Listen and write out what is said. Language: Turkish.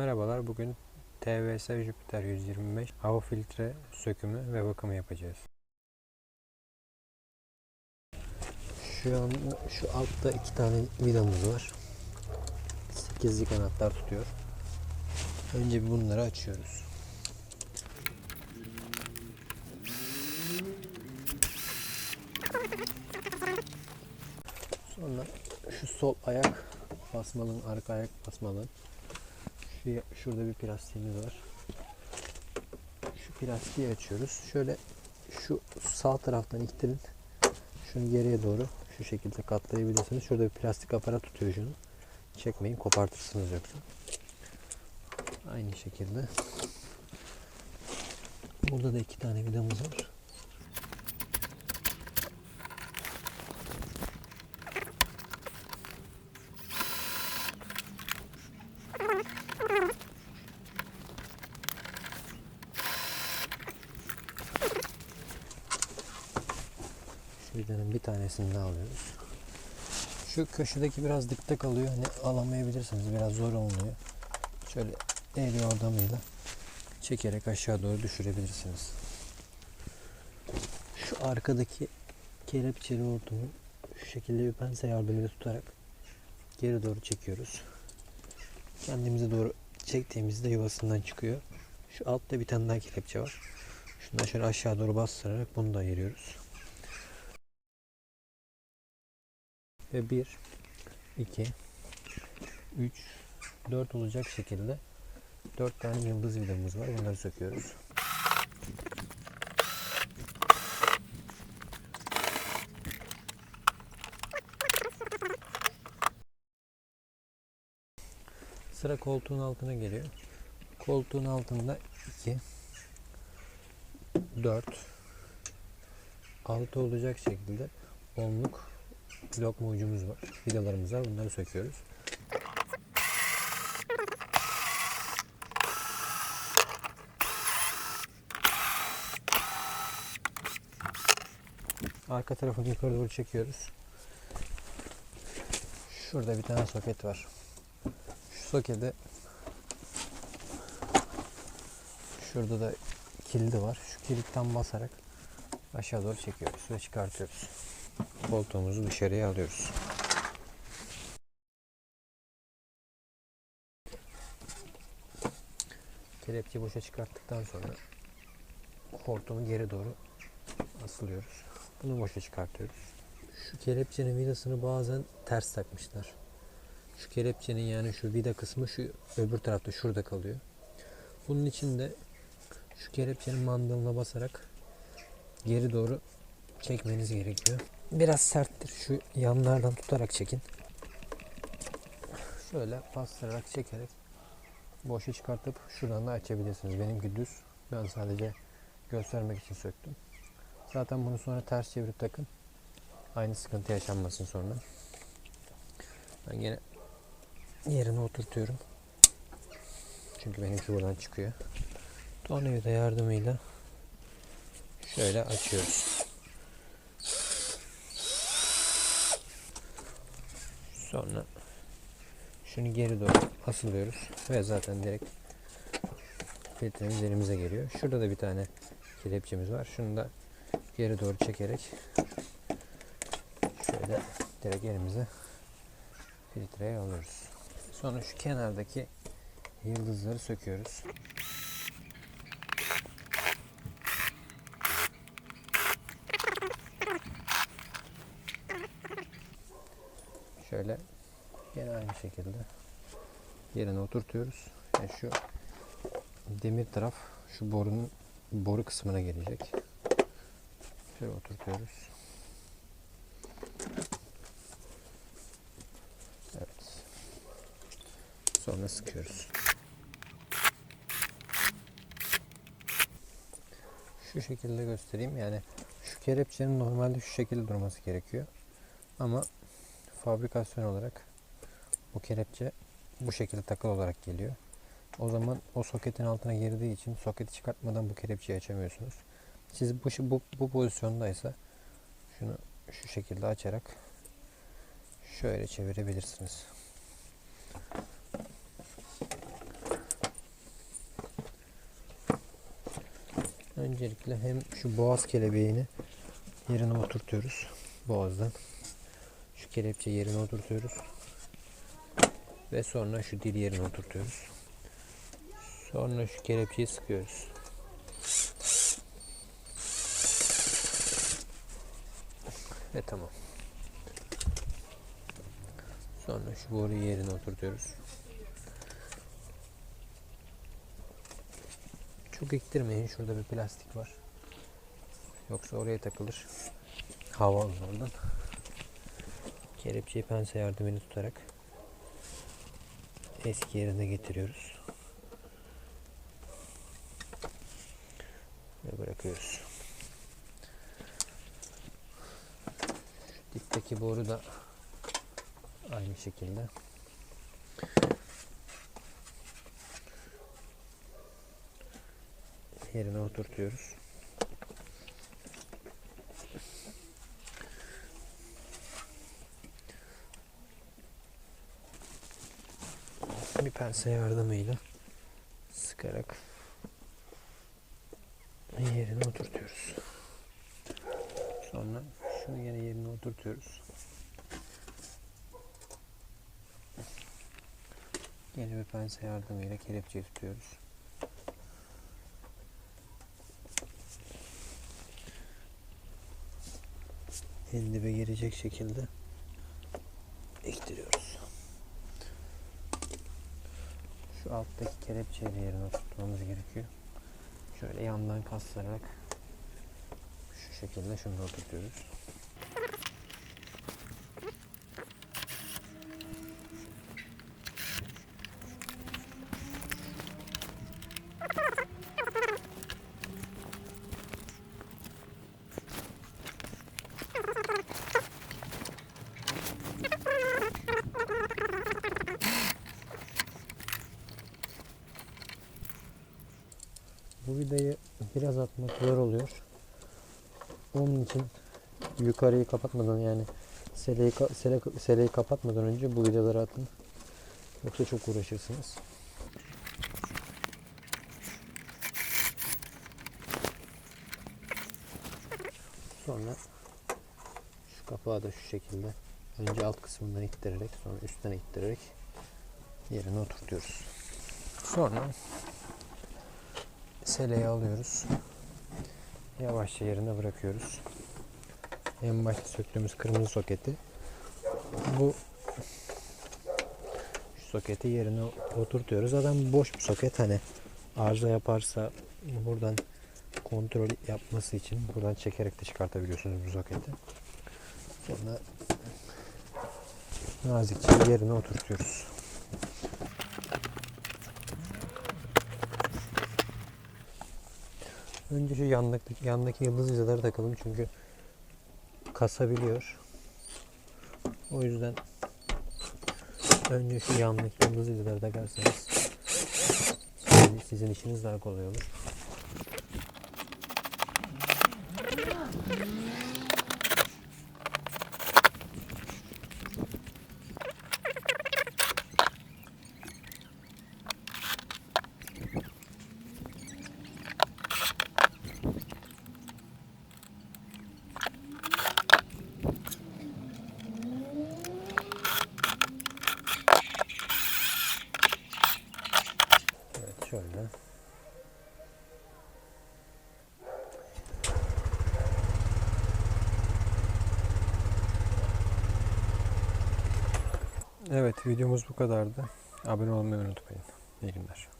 Merhabalar, bugün TVS Jupiter 125 hava filtre sökümü ve bakımı yapacağız. Şu an şu altta iki tane vidamız var. 8'lik anahtar tutuyor. Önce bunları açıyoruz. Sonra şu sol ayak basmalının arka ayak basmalının şu, şurada bir plastiğimiz var. Şu plastiği açıyoruz. Şöyle şu sağ taraftan ittirin. Şunu geriye doğru şu şekilde katlayabilirsiniz. Şurada bir plastik aparat tutuyor şunu. Çekmeyin kopartırsınız yoksa. Aynı şekilde. Burada da iki tane vidamız var. Vidanın bir tanesini daha alıyoruz. Şu köşedeki biraz dipte kalıyor. Hani alamayabilirsiniz. Biraz zor oluyor. Şöyle el yordamıyla çekerek aşağı doğru düşürebilirsiniz. Şu arkadaki kelepçeli hortumu şu şekilde bir pense yardımıyla tutarak geri doğru çekiyoruz. Kendimize doğru çektiğimizde yuvasından çıkıyor. Şu altta bir tane daha kelepçe var. Şunu da şöyle aşağı doğru bastırarak bunu da ayırıyoruz. Ve 1, 2, 3, 4 olacak şekilde 4 tane yıldız vidamız var. Bunları söküyoruz. Sıra koltuğun altına geliyor. Koltuğun altında 2, 4, 6 olacak şekilde onluk lokma ucumuz var. Vidalarımız var. Bunları söküyoruz. Arka tarafını yukarı doğru çekiyoruz. Şurada bir tane soket var. Şu sokete şurada da kilidi var. Şu kilitten basarak aşağı doğru çekiyoruz ve çıkartıyoruz. Koltuğumuzu dışarıya alıyoruz. Kelepçeyi boşa çıkarttıktan sonra hortumu geri doğru asılıyoruz. Bunu boşa çıkartıyoruz. Şu kelepçenin vidasını bazen ters takmışlar. Şu kelepçenin yani şu vida kısmı şu öbür tarafta şurada kalıyor. Bunun için de şu kelepçenin mandalına basarak geri doğru çekmeniz gerekiyor. Biraz serttir. Şu yanlardan tutarak çekin. Şöyle bastırarak çekerek boşa çıkartıp şuradan da açabilirsiniz. Benimki düz. Ben sadece göstermek için söktüm. Zaten bunu sonra ters çevirip takın. Aynı sıkıntı yaşanmasın sonra. Ben yine yerine oturtuyorum. Çünkü benimki buradan çıkıyor. Tornavida yardımıyla şöyle açıyoruz. Sonra şunu geri doğru asılıyoruz ve zaten direkt filtremiz elimize geliyor. Şurada da bir tane kelepçemiz var. Şunu da geri doğru çekerek şöyle direkt elimize filtreye alıyoruz. Sonra şu kenardaki yıldızları söküyoruz. Şöyle yine aynı şekilde yerine oturtuyoruz. Yani şu demir taraf şu borunun boru kısmına gelecek. Şöyle oturtuyoruz. Evet. Sonra sıkıyoruz. Şu şekilde göstereyim. Yani şu kelepçenin normalde şu şekilde durması gerekiyor. Ama fabrikasyon olarak bu kelepçe bu şekilde takılı olarak geliyor. O zaman o soketin altına girdiği için soketi çıkartmadan bu kelepçeyi açamıyorsunuz. Siz bu, bu, bu pozisyondaysa şunu şu şekilde açarak şöyle çevirebilirsiniz. Öncelikle hem şu boğaz kelebeğini yerine oturtuyoruz boğazdan. Kelepçe yerine oturtuyoruz. Ve sonra şu dil yerine oturtuyoruz. Sonra şu kelepçeyi sıkıyoruz. Ve tamam. Sonra şu boruyu yerine oturtuyoruz. Çok iktirmeyin. Şurada bir plastik var. Yoksa oraya takılır. Hava alır oradan. Kelepçeyi pense yardımıyla tutarak eski yerine getiriyoruz. Ve bırakıyoruz. Dipteki boru da aynı şekilde. Yerine oturtuyoruz. Bir pense yardımıyla sıkarak yerine oturtuyoruz. Sonra şunu yine yerine oturtuyoruz. Yine bir pense yardımıyla kelepçeyi tutuyoruz. En dibe gelecek şekilde iktiriyoruz. Şu alttaki kelepçeyi de yerine oturtmamız gerekiyor. Şöyle yandan kastırarak şu şekilde şunu oturtuyoruz. Bu vidayı biraz atmak zor oluyor. Onun için yukarıyı kapatmadan yani seleyi, sele, seleyi kapatmadan önce bu vidaları atın. Yoksa çok uğraşırsınız. Sonra şu kapağı da şu şekilde önce alt kısmından ittirerek sonra üstten ittirerek yerine oturtuyoruz. Sonra seleyi alıyoruz. Yavaşça yerine bırakıyoruz. En başta söktüğümüz kırmızı soketi bu şu soketi yerine oturtuyoruz. Zaten boş bir soket hani arıza yaparsa buradan kontrol yapması için buradan çekerek de çıkartabiliyorsunuz bu soketi. Sonra nazikçe yerine oturtuyoruz. Önce şu yandaki, yandaki yıldız vidaları takalım çünkü kasabiliyor. O yüzden önce şu yandaki yıldız vidaları takarsanız sizin işiniz daha kolay olur. Evet şöyle. Evet videomuz bu kadardı. Abone olmayı unutmayın. İyi günler.